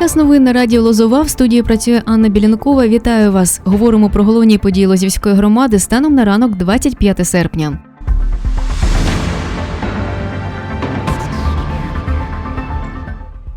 Час новин на радіо Лозова. В студії працює Анна Білянкова. Вітаю вас. Говоримо про головні події Лозівської громади станом на ранок 25 серпня.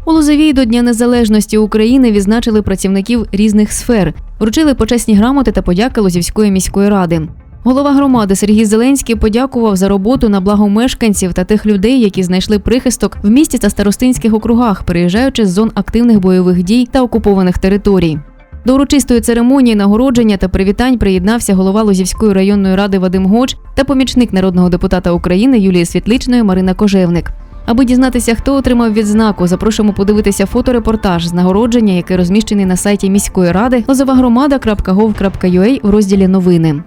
У Лозовій до Дня Незалежності України відзначили працівників різних сфер, вручили почесні грамоти та подяки Лозівської міської ради. Голова громади Сергій Зеленський подякував за роботу на благо мешканців та тих людей, які знайшли прихисток в місті та старостинських округах, переїжджаючи з зон активних бойових дій та окупованих територій. До урочистої церемонії нагородження та привітань приєднався голова Лозівської районної ради Вадим Гоч та помічник народного депутата України Юлії Світличної Марина Кожевник. Аби дізнатися, хто отримав відзнаку, запрошуємо подивитися фоторепортаж з нагородження, який розміщений на сайті міської ради lozovagромада.gov.ua у розділі Новини.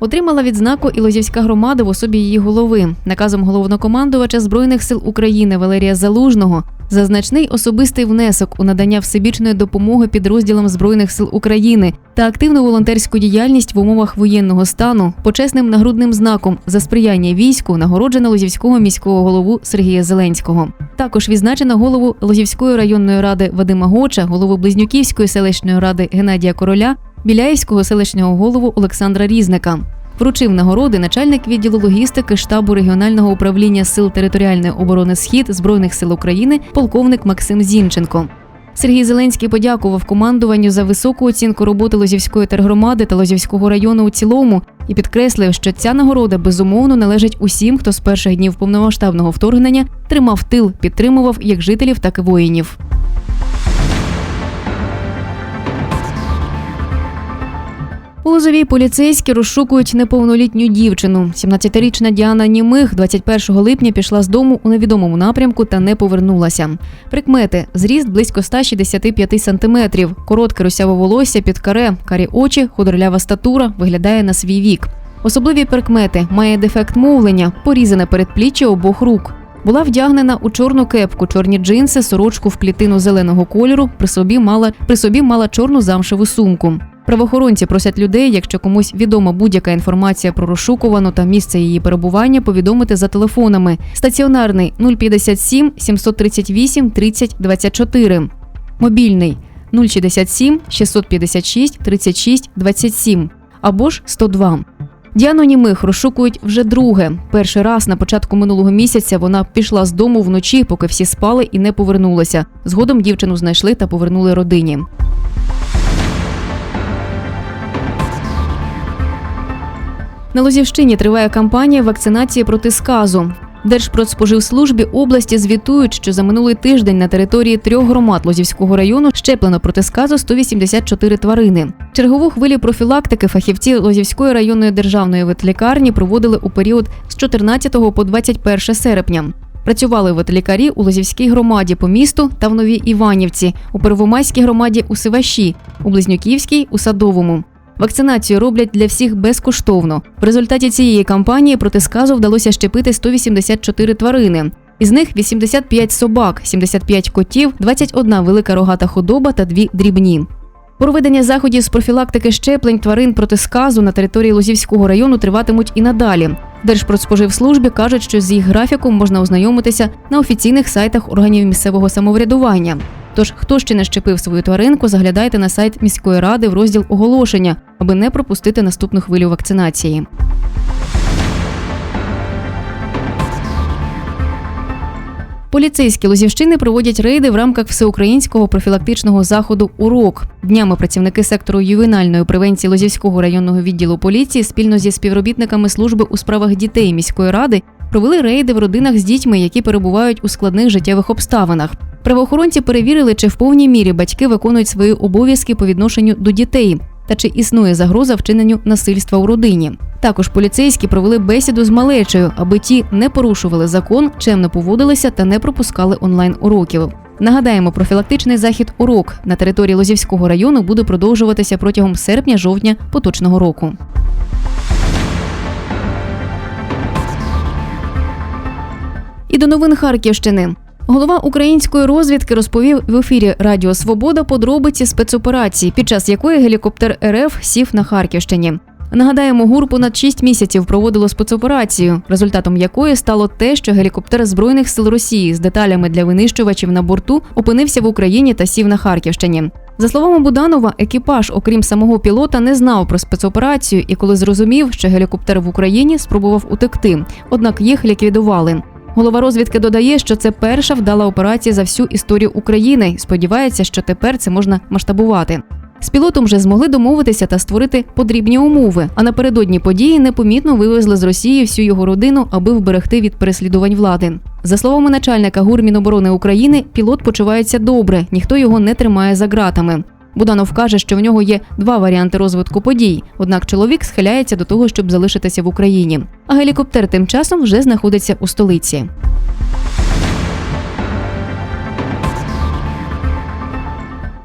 Отримала відзнаку і Лозівська громада в особі її голови наказом головнокомандувача збройних сил України Валерія Залужного за значний особистий внесок у надання всебічної допомоги підрозділам збройних сил України та активну волонтерську діяльність в умовах воєнного стану, почесним нагрудним знаком за сприяння війську нагороджена Лозівського міського голову Сергія Зеленського. Також відзначена голову Лозівської районної ради Вадима Гоча, голову Близнюківської селищної ради Геннадія Короля, Біляївського селищного голову Олександра Різника. Вручив нагороди начальник відділу логістики штабу регіонального управління сил територіальної оборони Схід Збройних сил України полковник Максим Зінченко. Сергій Зеленський подякував командуванню за високу оцінку роботи Лозівської тергромади та Лозівського району у цілому і підкреслив, що ця нагорода безумовно належить усім, хто з перших днів повномасштабного вторгнення тримав тил, підтримував як жителів, так і воїнів. У поліцейські розшукують неповнолітню дівчину. 17-річна Діана Німих 21 липня пішла з дому у невідомому напрямку та не повернулася. Прикмети: зріст близько 165 сантиметрів, коротке русяве волосся під каре, карі очі, худорлява статура, виглядає на свій вік. Особливі прикмети має дефект мовлення, порізане передпліччя обох рук. Була вдягнена у чорну кепку, чорні джинси, сорочку в клітину зеленого кольору. При собі мала при собі мала чорну замшеву сумку. Правоохоронці просять людей, якщо комусь відома будь-яка інформація про розшукувану та місце її перебування, повідомити за телефонами. Стаціонарний 057 738 30 24. Мобільний 067 656 36 27 або ж 102. Діану Німих розшукують вже друге. Перший раз на початку минулого місяця вона пішла з дому вночі, поки всі спали і не повернулася. Згодом дівчину знайшли та повернули родині. На Лозівщині триває кампанія вакцинації проти сказу. Держпродспоживслужбі області звітують, що за минулий тиждень на території трьох громад Лозівського району щеплено проти сказу 184 тварини. Чергову хвилю профілактики фахівці Лозівської районної державної ветлікарні проводили у період з 14 по 21 серпня. Працювали ветлікарі у Лозівській громаді по місту та в Новій Іванівці, у Первомайській громаді у Сиваші, у Близнюківській у Садовому. Вакцинацію роблять для всіх безкоштовно. В результаті цієї кампанії проти сказу вдалося щепити 184 тварини. Із них 85 собак, 75 котів, 21 велика рогата худоба та дві дрібні. Проведення заходів з профілактики щеплень тварин проти сказу на території Лозівського району триватимуть і надалі. Держпродспоживслужбі кажуть, що з їх графіком можна ознайомитися на офіційних сайтах органів місцевого самоврядування. Тож, хто ще не щепив свою тваринку, заглядайте на сайт міської ради в розділ оголошення, аби не пропустити наступну хвилю вакцинації. Поліцейські Лозівщини проводять рейди в рамках всеукраїнського профілактичного заходу Урок. Днями працівники сектору ювенальної превенції Лозівського районного відділу поліції спільно зі співробітниками служби у справах дітей міської ради провели рейди в родинах з дітьми, які перебувають у складних життєвих обставинах. Правоохоронці перевірили, чи в повній мірі батьки виконують свої обов'язки по відношенню до дітей та чи існує загроза вчиненню насильства у родині. Також поліцейські провели бесіду з малечею, аби ті не порушували закон, чемно поводилися та не пропускали онлайн уроків. Нагадаємо, профілактичний захід урок на території Лозівського району буде продовжуватися протягом серпня-жовтня поточного року. І до новин Харківщини. Голова української розвідки розповів в ефірі Радіо Свобода подробиці спецоперації, під час якої гелікоптер РФ сів на Харківщині. Нагадаємо, ГУР понад 6 місяців проводило спецоперацію, результатом якої стало те, що гелікоптер збройних сил Росії з деталями для винищувачів на борту опинився в Україні та сів на Харківщині. За словами Буданова, екіпаж, окрім самого пілота, не знав про спецоперацію і коли зрозумів, що гелікоптер в Україні спробував утекти, однак їх ліквідували. Голова розвідки додає, що це перша вдала операція за всю історію України. Сподівається, що тепер це можна масштабувати. З пілотом вже змогли домовитися та створити подрібні умови. А напередодні події непомітно вивезли з Росії всю його родину, аби вберегти від переслідувань влади. За словами начальника ГУР Міноборони України, пілот почувається добре, ніхто його не тримає за ґратами. Буданов каже, що в нього є два варіанти розвитку подій. Однак чоловік схиляється до того, щоб залишитися в Україні. А гелікоптер тим часом вже знаходиться у столиці.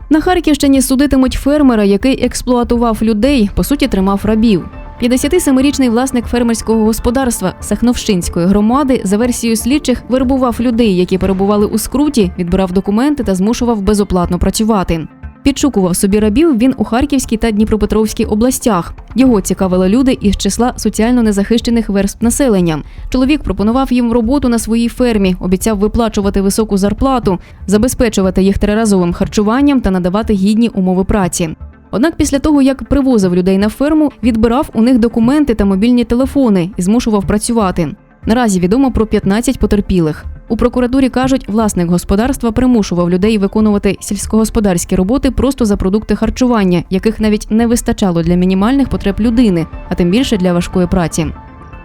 На Харківщині судитимуть фермера, який експлуатував людей, по суті, тримав рабів. 57-річний власник фермерського господарства Сахновщинської громади за версією слідчих вербував людей, які перебували у скруті, відбирав документи та змушував безоплатно працювати. Підшукував собі рабів він у Харківській та Дніпропетровській областях. Його цікавили люди із числа соціально незахищених верств населення. Чоловік пропонував їм роботу на своїй фермі, обіцяв виплачувати високу зарплату, забезпечувати їх триразовим харчуванням та надавати гідні умови праці. Однак після того, як привозив людей на ферму, відбирав у них документи та мобільні телефони і змушував працювати. Наразі відомо про 15 потерпілих. У прокуратурі кажуть, власник господарства примушував людей виконувати сільськогосподарські роботи просто за продукти харчування, яких навіть не вистачало для мінімальних потреб людини, а тим більше для важкої праці.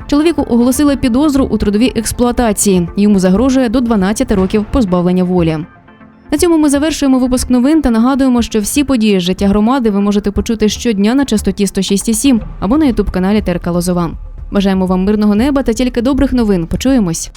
Чоловіку оголосили підозру у трудовій експлуатації. Йому загрожує до 12 років позбавлення волі. На цьому ми завершуємо випуск новин та нагадуємо, що всі події з життя громади ви можете почути щодня на частоті 106,7 або на ютуб каналі ТРК Лозова. Бажаємо вам мирного неба та тільки добрих новин. Почуємось.